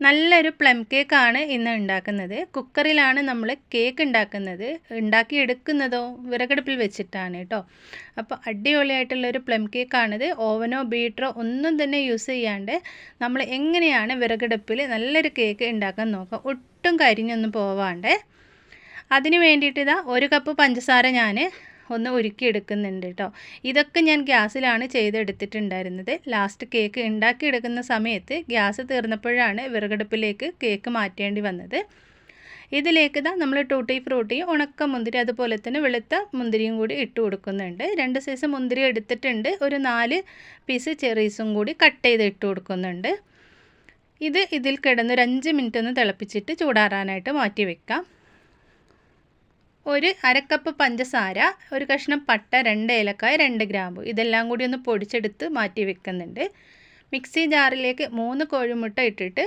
നല്ലൊരു പ്ലം കേക്കാണ് ഇന്ന് ഉണ്ടാക്കുന്നത്. കുക്കറിലാണ് നമ്മൾ കേക്ക് ഉണ്ടാക്കുന്നത്. ഉണ്ടാക്കി എടുക്കുന്നതോ വിറകടുപ്പിൽ വെച്ചിട്ടാണ് കേട്ടോ അപ്പോൾ അടിപൊളിയായിട്ടുള്ളൊരു പ്ലം കേക്കാണിത് ഓവനോ ബീറ്ററോ ഒന്നും തന്നെ യൂസ് ചെയ്യാണ്ട് നമ്മൾ എങ്ങനെയാണ് വിറകടുപ്പിൽ നല്ലൊരു കേക്ക് ഉണ്ടാക്കാൻ നോക്കാം ഒട്ടും കരിഞ്ഞൊന്നും പോവാണ്ട്. അതിന് വേണ്ടിയിട്ട് ഇതാ ഒരു കപ്പ് പഞ്ചസാര ഞാൻ ഒന്ന് ഉരുക്കിയെടുക്കുന്നുണ്ട് കേട്ടോ ഇതൊക്കെ ഞാൻ ഗ്യാസിലാണ് ചെയ്തെടുത്തിട്ടുണ്ടായിരുന്നത്. ലാസ്റ്റ് കേക്ക് ഉണ്ടാക്കിയെടുക്കുന്ന സമയത്ത് ഗ്യാസ് തീർന്നപ്പോഴാണ് വിറകടുപ്പിലേക്ക് കേക്ക് മാറ്റേണ്ടി വന്നത്. ഇതിലേക്ക് തന്നെ നമ്മൾ ടൂട്ടി ഫ്രൂട്ടി ഉണക്ക മുന്തിരി അതുപോലെ തന്നെ വെളുത്ത മുന്തിരിയും കൂടി ഇട്ട് കൊടുക്കുന്നുണ്ട്. രണ്ട് സൈസ് മുന്തിരി എടുത്തിട്ടുണ്ട്. ഒരു നാല് പീസ് ചെറീസും കൂടി കട്ട് ചെയ്ത് ഇട്ട് കൊടുക്കുന്നുണ്ട്. ഇത് ഇതിൽ കിടന്ന് ഒരു അഞ്ച് മിനിറ്റ് ഒന്ന് തിളപ്പിച്ചിട്ട് ചൂടാറാനായിട്ട് മാറ്റി വെക്കാം. ഒരു അരക്കപ്പ് പഞ്ചസാര ഒരു കഷ്ണം പട്ട രണ്ട് ഏലക്കായ രണ്ട് ഗ്രാമ്പു ഇതെല്ലാം കൂടി ഒന്ന് പൊടിച്ചെടുത്ത് മാറ്റി വെക്കുന്നുണ്ട്. മിക്സി ജാറിലേക്ക് മൂന്ന് കോഴിമുട്ട ഇട്ടിട്ട്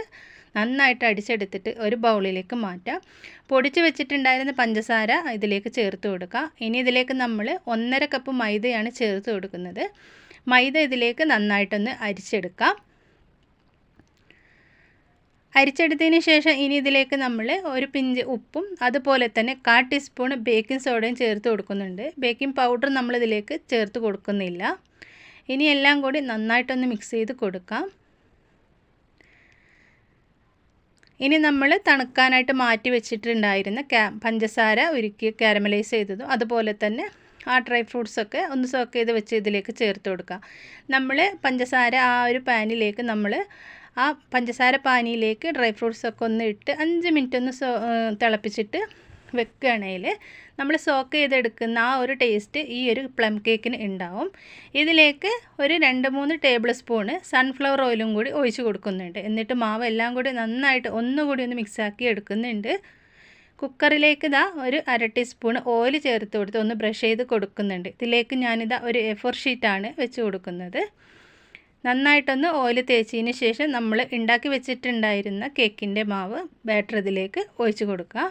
നന്നായിട്ട് അടിച്ചെടുത്തിട്ട് ഒരു ബൗളിലേക്ക് മാറ്റാം. പൊടിച്ച് വെച്ചിട്ടുണ്ടായിരുന്ന പഞ്ചസാര ഇതിലേക്ക് ചേർത്ത് കൊടുക്കുക ഇനി ഇതിലേക്ക് നമ്മൾ ഒന്നര കപ്പ് മൈദയാണ് ചേർത്ത് കൊടുക്കുന്നത്. മൈദ ഇതിലേക്ക് നന്നായിട്ടൊന്ന് അരിച്ചെടുക്കാം. അരിച്ചെടുത്തതിന് ശേഷം ഇനി ഇതിലേക്ക് നമ്മൾ ഒരു പിഞ്ച് ഉപ്പും അതുപോലെ തന്നെ കാ ടീസ്പൂൺ ബേക്കിംഗ് സോഡയും ചേർത്ത് കൊടുക്കുന്നുണ്ട്. ബേക്കിംഗ് പൗഡർ നമ്മളിതിലേക്ക് ചേർത്ത് കൊടുക്കുന്നില്ല. ഇനി എല്ലാം കൂടി നന്നായിട്ടൊന്ന് മിക്സ് ചെയ്ത് കൊടുക്കാം. ഇനി നമ്മൾ തണുക്കാനായിട്ട് മാറ്റി വെച്ചിട്ടുണ്ടായിരുന്ന ക്യാ പഞ്ചസാര ഉരുക്കി കാരമലൈസ് ചെയ്തതും അതുപോലെ തന്നെ ആ ഡ്രൈ ഫ്രൂട്ട്സൊക്കെ ഒന്ന് സോക്ക് ചെയ്ത് വെച്ച് ഇതിലേക്ക് ചേർത്ത് കൊടുക്കുക നമ്മൾ പഞ്ചസാര ആ ഒരു പാനിലേക്ക് നമ്മൾ ആ പഞ്ചസാര പാനിയിലേക്ക് ഡ്രൈ ഫ്രൂട്ട്സ് ഒക്കെ ഒന്ന് ഇട്ട് അഞ്ച് മിനിറ്റ് ഒന്ന് തിളപ്പിച്ചിട്ട് വെക്കുകയാണെങ്കിൽ നമ്മൾ സോക്ക് ചെയ്തെടുക്കുന്ന ആ ഒരു ടേസ്റ്റ് ഈ ഒരു പ്ലം കേക്കിന് ഉണ്ടാവും. ഇതിലേക്ക് ഒരു രണ്ട് മൂന്ന് ടേബിൾ സ്പൂണ് സൺഫ്ലവർ ഓയിലും കൂടി ഒഴിച്ച് കൊടുക്കുന്നുണ്ട്. എന്നിട്ട് മാവ് എല്ലാം കൂടി നന്നായിട്ട് ഒന്നുകൂടി ഒന്ന് മിക്സാക്കി എടുക്കുന്നുണ്ട്. കുക്കറിലേക്ക് ഇതാ ഒരു അര ടീസ്പൂൺ ഓയിൽ ചേർത്ത് കൊടുത്ത് ഒന്ന് ബ്രഷ് ചെയ്ത് കൊടുക്കുന്നുണ്ട്. ഇതിലേക്ക് ഞാനിതാ ഒരു എഫോർ ഫോർ ഷീറ്റാണ് വെച്ച് കൊടുക്കുന്നത്. നന്നായിട്ടൊന്ന് ഓയിൽ തേച്ചതിന് ശേഷം നമ്മൾ ഉണ്ടാക്കി വെച്ചിട്ടുണ്ടായിരുന്ന കേക്കിന്റെ മാവ് ബാറ്റർ ഇതിലേക്ക് ഒഴിച്ച് കൊടുക്കുക.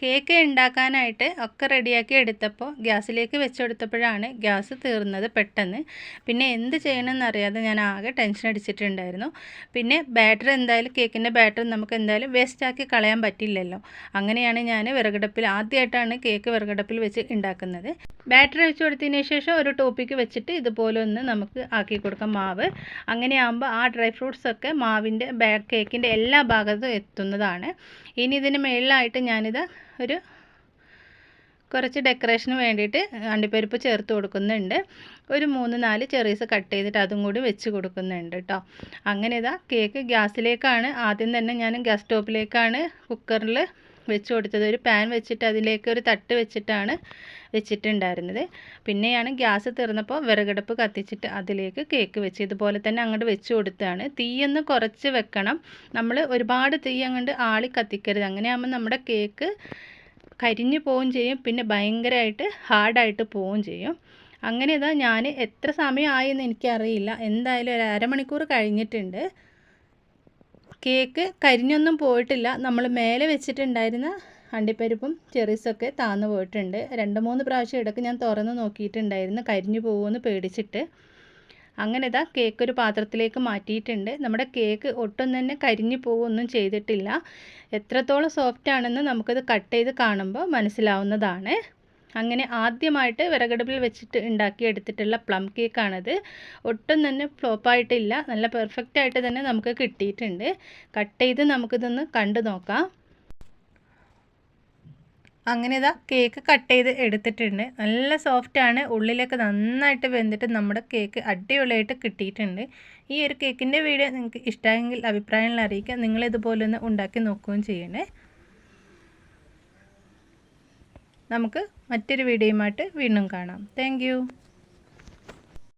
കേക്ക് ഉണ്ടാക്കാനായിട്ട് ഒക്കെ റെഡിയാക്കി എടുത്തപ്പോൾ ഗ്യാസിലേക്ക് വെച്ചെടുത്തപ്പോഴാണ് ഗ്യാസ് തീർന്നത് പെട്ടെന്ന്. പിന്നെ എന്ത് ചെയ്യണമെന്ന് അറിയാതെ ഞാൻ ആകെ ടെൻഷൻ അടിച്ചിട്ടുണ്ടായിരുന്നു. പിന്നെ ബാറ്റർ എന്തായാലും കേക്കിന്റെ ബാറ്റർ നമുക്ക് എന്തായാലും വേസ്റ്റാക്കി കളയാൻ പറ്റില്ലല്ലോ. അങ്ങനെയാണ് ഞാൻ വിറകടുപ്പിൽ ആദ്യമായിട്ടാണ് കേക്ക് വിറകടുപ്പിൽ വെച്ച് ഉണ്ടാക്കുന്നത്. ബാറ്ററി വെച്ച് കൊടുത്തതിന് ശേഷം ഒരു ടോപ്പിക്ക് വെച്ചിട്ട് ഇതുപോലെ ഒന്ന് നമുക്ക് ആക്കി കൊടുക്കാം മാവ്. അങ്ങനെയാകുമ്പോൾ ആ ഡ്രൈ ഫ്രൂട്ട്സ് ഒക്കെ മാവിന്റെ ബാ കേക്കിന്റെ എല്ലാ ഭാഗത്തും എത്തുന്നതാണ്. ഇനി ഇതിന് മേളിലായിട്ട് ഞാനിത് ഒരു കുറച്ച് ഡെക്കറേഷന് വേണ്ടിയിട്ട് അണ്ടിപ്പരിപ്പ് ചേർത്ത് കൊടുക്കുന്നുണ്ട്. ഒരു മൂന്ന് നാല് ചെറീസ് കട്ട് ചെയ്തിട്ട് അതും കൂടി വെച്ച് കൊടുക്കുന്നുണ്ട് കേട്ടോ അങ്ങനെ ഇതാ കേക്ക് ഗ്യാസിലേക്കാണ്. ആദ്യം തന്നെ ഞാൻ ഗ്യാസ് സ്റ്റോപ്പിലേക്കാണ് കുക്കറിൽ വെച്ച് കൊടുത്തത്. ഒരു പാൻ വെച്ചിട്ട് അതിലേക്ക് ഒരു തട്ട് വെച്ചിട്ടാണ് വെച്ചിട്ടുണ്ടായിരുന്നത്. പിന്നെയാണ് ഗ്യാസ് തീർന്നപ്പോൾ വിറകടുപ്പ് കത്തിച്ചിട്ട് അതിലേക്ക് കേക്ക് വെച്ച് ഇതുപോലെ തന്നെ അങ്ങോട്ട് വെച്ച് കൊടുത്താണ് തീയൊന്ന് കുറച്ച് വെക്കണം. നമ്മൾ ഒരുപാട് തീ അങ്ങോട്ട് ആളി കത്തിക്കരുത്. അങ്ങനെയാകുമ്പോൾ നമ്മുടെ കേക്ക് കരിഞ്ഞു പോവുകയും ചെയ്യും. പിന്നെ ഭയങ്കരമായിട്ട് ഹാർഡായിട്ട് പോവുകയും ചെയ്യും. അങ്ങനെ ഇതാ ഞാൻ എത്ര സമയമായി എന്ന് എനിക്കറിയില്ല. എന്തായാലും ഒരു അരമണിക്കൂർ കഴിഞ്ഞിട്ടുണ്ട്. കേക്ക് കരിഞ്ഞൊന്നും പോയിട്ടില്ല. നമ്മൾ മേലെ വെച്ചിട്ടുണ്ടായിരുന്ന അണ്ടിപ്പരിപ്പും ചെറീസൊക്കെ താന്നു പോയിട്ടുണ്ട്. രണ്ട് മൂന്ന് പ്രാവശ്യം ഇടയ്ക്ക് ഞാൻ തുറന്ന് നോക്കിയിട്ടുണ്ടായിരുന്നു. കരിഞ്ഞു പോകുമെന്ന് പേടിച്ചിട്ട്. അങ്ങനെ ഇതാ കേക്ക് ഒരു പാത്രത്തിലേക്ക് മാറ്റിയിട്ടുണ്ട്. നമ്മുടെ കേക്ക് ഒട്ടും തന്നെ കരിഞ്ഞു പോവൊന്നും ചെയ്തിട്ടില്ല. എത്രത്തോളം സോഫ്റ്റ് ആണെന്ന് നമുക്കത് കട്ട് ചെയ്ത് കാണുമ്പോൾ മനസ്സിലാവുന്നതാണ്. അങ്ങനെ ആദ്യമായിട്ട് വിറകടുപ്പിൽ വെച്ചിട്ട് ഉണ്ടാക്കിയെടുത്തിട്ടുള്ള പ്ലം കേക്കാണത്. ഒട്ടും തന്നെ ഫ്ലോപ്പായിട്ടില്ല നല്ല പെർഫെക്റ്റ് ആയിട്ട് തന്നെ നമുക്ക് കിട്ടിയിട്ടുണ്ട്. കട്ട് ചെയ്ത് നമുക്കിതൊന്ന് കണ്ടു നോക്കാം. അങ്ങനെ ഇതാ കേക്ക് കട്ട് ചെയ്ത് എടുത്തിട്ടുണ്ട്. നല്ല സോഫ്റ്റാണ് ഉള്ളിലൊക്കെ നന്നായിട്ട് വെന്തിട്ട് നമ്മുടെ കേക്ക് അടിപൊളിയായിട്ട് കിട്ടിയിട്ടുണ്ട്. ഈ ഒരു കേക്കിന്റെ വീഡിയോ നിങ്ങൾക്ക് ഇഷ്ടമെങ്കിൽ അഭിപ്രായങ്ങൾ അറിയിക്കുക. നിങ്ങളിതുപോലെ ഒന്ന് ഉണ്ടാക്കി നോക്കുകയും ചെയ്യണേ. നമുക്ക് മറ്റൊരു വീഡിയോയുമായിട്ട് വീണ്ടും കാണാം. താങ്ക്